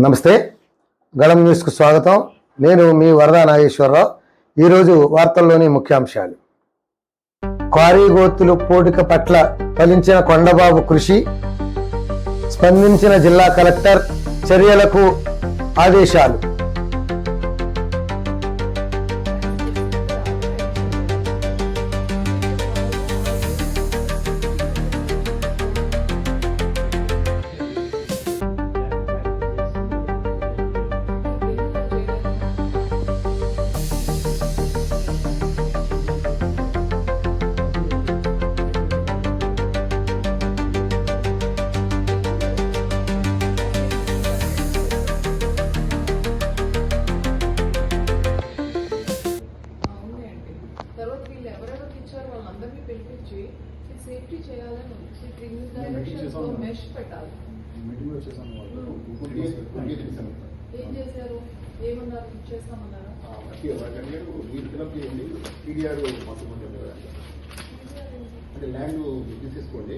నమస్తే. గళం న్యూస్కు స్వాగతం. నేను మీ వరదా నాగేశ్వరరావు. ఈరోజు వార్తల్లోని ముఖ్యాంశాలు. క్వారీ గోతులు పోటిక పట్ల ఫలించిన కొండబాబు కృషి స్పందించిన జిల్లా కలెక్టర్ చర్యలకు ఆదేశాలు. సేఫ్టీ చేయాలని ఉంది. మెష్ పెట్టాలి. ఏం చేశారు? ఏమన్నారు? అంటే ల్యాండ్ తీసేసుకోండి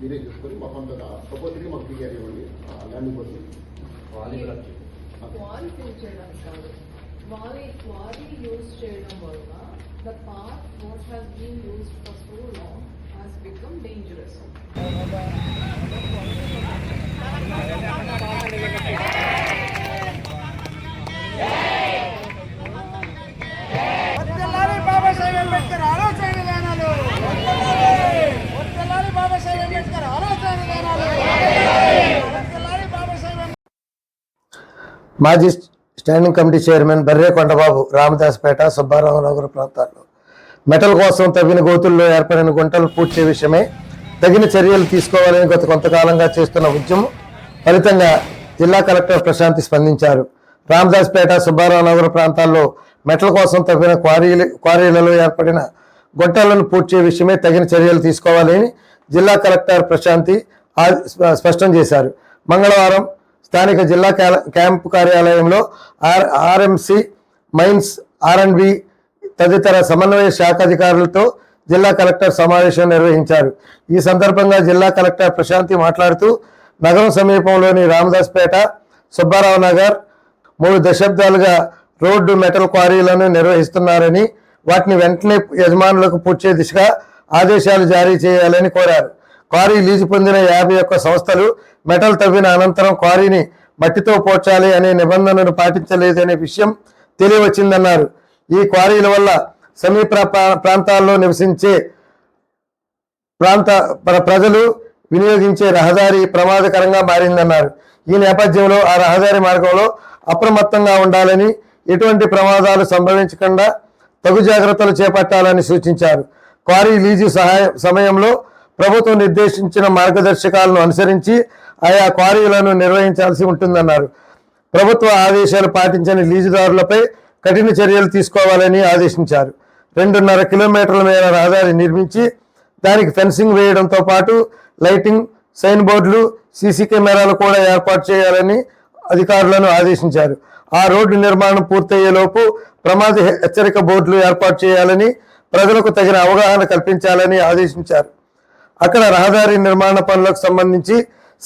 మీరే చూసుకొని మాకు అంత ప్రపోజల్కి మాకు టీడీఆర్ ఇవ్వండి. ల్యాండ్ కోసం. క్వారీ ఫిల్ చేయడానికి కాదు. క్వారీ క్వారీ యూజ్ చేయడం బాబాసాహెబ్ అంబేద్కర్ ఆలోచన విధానాలు. వర్ధిల్లాలి బాబాసాహెబ్ అంబేద్కర్ ఆలోచన విధానాలు. వర్ధిల్లాలి బాబాసాహెబ్ అంబేద్కర్ మాజీ స్టాండింగ్ కమిటీ చైర్మన్ బర్రే కొండబాబు రామదాస్పేట సుబ్బారావు ప్రాంతాల్లో. మెటల్ కోసం తవ్విన గోతుల్లో ఏర్పడిన గుంటలు పూడ్చే విషయమే తగిన చర్యలు తీసుకోవాలని గత కొంతకాలంగా చేస్తున్న ఉద్యమం ఫలితంగా జిల్లా కలెక్టర్ ప్రశాంతి స్పందించారు. రామదాస్పేట సుబ్బారావునగర ప్రాంతాల్లో మెటల్ కోసం తవ్విన క్వారీలు క్వారీలలో ఏర్పడిన గుంటలను పూడ్చే విషయమే తగిన చర్యలు తీసుకోవాలని జిల్లా కలెక్టర్ ప్రశాంతి ఆ- స్ప- స్పష్టం చేశారు. మంగళవారం స్థానిక జిల్లా క్యాంపు కార్యాలయంలో ఆర్ ఆర్ఎంసి మైన్స్ ఆర్ఎండ్బి తదితర సమన్వయ శాఖ అధికారులతో జిల్లా కలెక్టర్ సమావేశం నిర్వహించారు. ఈ సందర్భంగా జిల్లా కలెక్టర్ ప్రశాంతి మాట్లాడుతూ నగరం సమీపంలోని రామదాస్పేట సుబ్బారావు నగర్ మూడు దశాబ్దాలుగా రోడ్డు మెటల్ క్వారీలను నిర్వహిస్తున్నారని వాటిని వెంటనే యజమానులకు పూడ్చే దిశగా ఆదేశాలు జారీ చేయాలని కోరారు. క్వారీ లీజు పొందిన యాభై ఒక్క సంస్థలు మెటల్ తవ్విన అనంతరం క్వారీని మట్టితో పోర్చాలి అనే నిబంధనను పాటించలేదనే విషయం తెలియవచ్చిందన్నారు. ఈ క్వారీల వల్ల సమీప ప్రా- ప్రాంతాల్లో నివసించే ప్రాంత ప్రజలు వినియోగించే రహదారి ప్రమాదకరంగా మారిందన్నారు. ఈ నేపథ్యంలో ఆ రహదారి మార్గంలో అప్రమత్తంగా ఉండాలని ఎటువంటి ప్రమాదాలు సంభవించకుండా తగు జాగ్రత్తలు చేపట్టాలని సూచించారు. క్వారీ లీజు సహాయ సమయంలో ప్రభుత్వం నిర్దేశించిన మార్గదర్శకాలను అనుసరించి ఆయా క్వారీలను నిర్వహించాల్సి ఉంటుందన్నారు. ప్రభుత్వ ఆదేశాలు పాటించని లీజుదారులపై కఠిన చర్యలు తీసుకోవాలని ఆదేశించారు. రెండున్నర కిలోమీటర్ల మేర రహదారి నిర్మించి దానికి ఫెన్సింగ్ వేయడంతో పాటు లైటింగ్ సైన్ బోర్డులు సీసీ కెమెరాలు కూడా ఏర్పాటు చేయాలని అధికారులను ఆదేశించారు. ఆ రోడ్డు నిర్మాణం పూర్తయ్యేలోపు ప్రమాద హెచ్చరిక బోర్డులు ఏర్పాటు చేయాలని ప్రజలకు తగిన అవగాహన కల్పించాలని ఆదేశించారు. అక్కడ రహదారి నిర్మాణ పనులకు సంబంధించి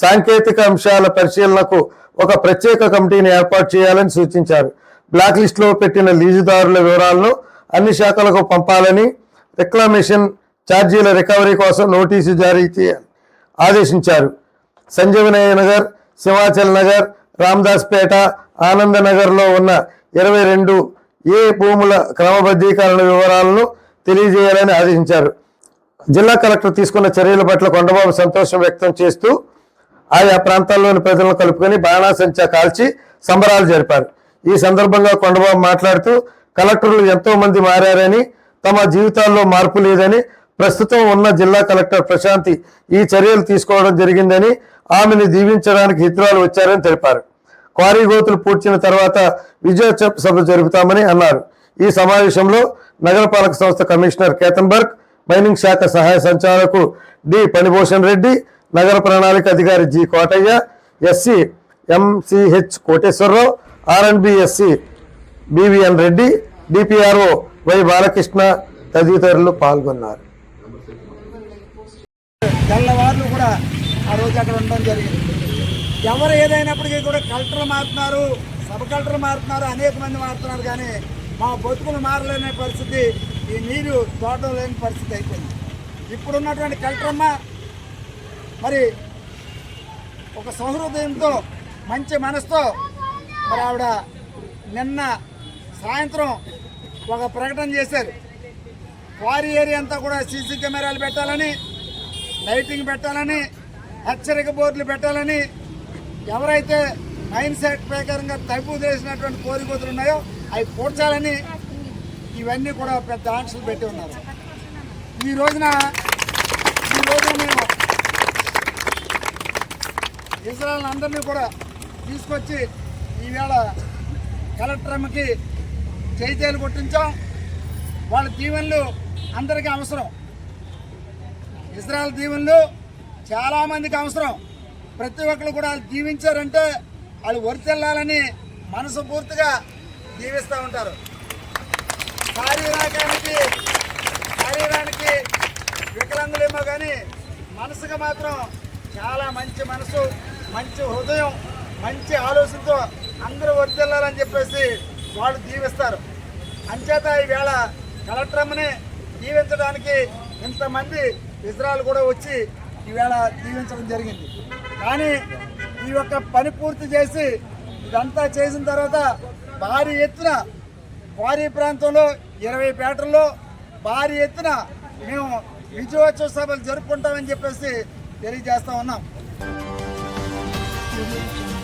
సాంకేతిక అంశాల పరిశీలనకు ఒక ప్రత్యేక కమిటీని ఏర్పాటు చేయాలని సూచించారు. బ్లాక్ లిస్టులో పెట్టిన లీజుదారుల వివరాలను అన్ని శాఖలకు పంపాలని రిక్లమేషన్ ఛార్జీల రికవరీ కోసం నోటీసు జారీ చేయాలి ఆదేశించారు. సంజీవనయ్య నగర్ సింహాచల్ నగర్ రామదాస్పేట ఆనందనగర్లో ఉన్న ఇరవై రెండు ఏ భూముల క్రమబద్ధీకరణ వివరాలను తెలియజేయాలని ఆదేశించారు. జిల్లా కలెక్టర్ తీసుకున్న చర్యల పట్ల కొండబాబు సంతోషం వ్యక్తం చేస్తూ ఆయా ప్రాంతాల్లోని ప్రజలను కలుపుకొని బాణాసంచా కాల్చి సంబరాలు జరిపారు. ఈ సందర్భంగా కొండబాబు మాట్లాడుతూ కలెక్టర్లు ఎంతో మంది మారారని తమ జీవితాల్లో మార్పు లేదని ప్రస్తుతం ఉన్న జిల్లా కలెక్టర్ ప్రశాంతి ఈ చర్యలు తీసుకోవడం జరిగిందని ఆమెను దీవించడానికి హితురాలు వచ్చారని తెలిపారు. క్వారీ గోతులు పూడ్చిన తర్వాత విజయోత్సవ సభ జరుపుతామని అన్నారు. ఈ సమావేశంలో నగరపాలక సంస్థ కమిషనర్ కేతన్బర్గ్ మైనింగ్ శాఖ సహాయ సంచాలకు డి పనిభూషణ్ రెడ్డి నగర ప్రణాళిక అధికారి G Kotaiah SC MCH Koteswararao R and B SC BVN Reddy DPRO Y Balakrishna తదితరులు పాల్గొన్నారు. తెల్లవారులు కూడా ఆ రోజు అక్కడ ఉండడం జరిగింది. ఎవరు ఏదైనప్పటికీ కూడా కలెక్టర్లు మారుతున్నారు సబ్ కలెక్టర్లు మారుతున్నారు అనేక మంది మారుతున్నారు కానీ మా బతుకులు మారలేని పరిస్థితి ఈ నీరు తోటం లేని పరిస్థితి అయిపోయింది. ఇప్పుడున్నటువంటి కలెక్టర్ అమ్మ మరి ఒక సహృదయంతో మంచి మనసుతో మరి ఆవిడ నిన్న సాయంత్రం ఒక ప్రకటన చేశారు. క్వారీ ఏరియా అంతా కూడా సీసీ కెమెరాలు పెట్టాలని లైటింగ్ పెట్టాలని హెచ్చరిక బోర్డులు పెట్టాలని ఎవరైతే మైన్ సెట్ ప్రకారంగా తప్పు చేసినటువంటి కోరికలు ఉన్నాయో అవి పూడ్చాలని ఇవన్నీ కూడా పెద్ద ఆంక్షలు పెట్టి ఉన్నారు. ఈ రోజున ఈ రోజున మేము ఇజ్రాయల్ అందరినీ కూడా తీసుకొచ్చి ఈవేళ కలెక్టర్ అమ్మకి చైతన్యలు కొట్టించాం. వాళ్ళ దీవెనలు అందరికీ అవసరం. ఇజ్రాయల్ దీవెనలు చాలామందికి అవసరం. ప్రతి ఒక్కరు కూడా వాళ్ళు దీవించారంటే వాళ్ళు వర్తిల్లాలని మనసు పూర్తిగా దీవిస్తూ ఉంటారు. శారీరకానికి శరీరానికి వికలాంగులేమో కానీ మనసుకు మాత్రం చాలా మంచి మనసు. మంచి హృదయం మంచి ఆలోచనతో అందరూ వర్తిల్లాలని చెప్పేసి వాళ్ళు దీవిస్తారు. అంచేత ఈవేళ కలెక్టర్ అమ్మని దీవించడానికి ఇంతమంది ఇజ్రాయల్ కూడా వచ్చి ఈవేళ దీవించడం జరిగింది. కానీ ఈ యొక్క పని పూర్తి చేసి ఇదంతా చేసిన తర్వాత భారీ ఎత్తున క్వారీ ప్రాంతంలో ఇరవై పేటల్లో భారీ ఎత్తున మేము విజయోత్సవ సభలు జరుపుకుంటామని చెప్పేసి తెలియజేస్తా ఉన్నాం. removed